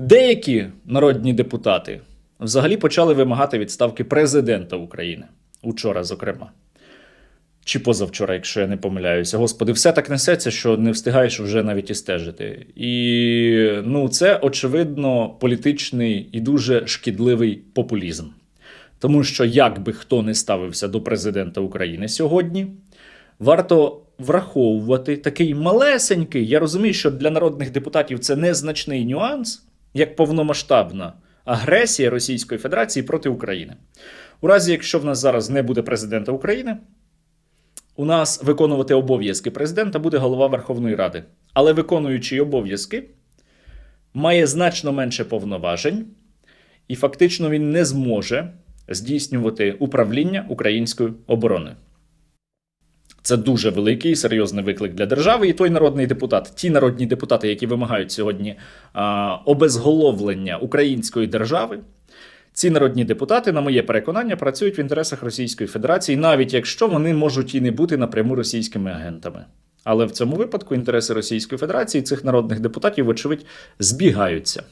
Деякі народні депутати взагалі почали вимагати відставки президента України. Учора, зокрема. Чи позавчора, якщо я не помиляюся. Господи, все так несеться, що не встигаєш вже навіть і стежити. І ну, це очевидно політичний і дуже шкідливий популізм. Тому що, як би хто не ставився до президента України сьогодні, варто враховувати такий малесенький. Я розумію, що для народних депутатів це незначний нюанс, як повномасштабна агресія Російської Федерації проти України. У разі, якщо в нас зараз не буде президента України, у нас виконувати обов'язки президента буде голова Верховної Ради. Але виконуючий обов'язки має значно менше повноважень, і фактично він не зможе здійснювати управління українською обороною. Це дуже великий серйозний виклик для держави. І той народний депутат, ті народні депутати, які вимагають сьогодні а, обезголовлення української держави, ці народні депутати, на моє переконання, працюють в інтересах Російської Федерації, навіть якщо вони можуть і не бути напряму російськими агентами. Але в цьому випадку інтереси Російської Федерації цих народних депутатів, вочевидь, збігаються.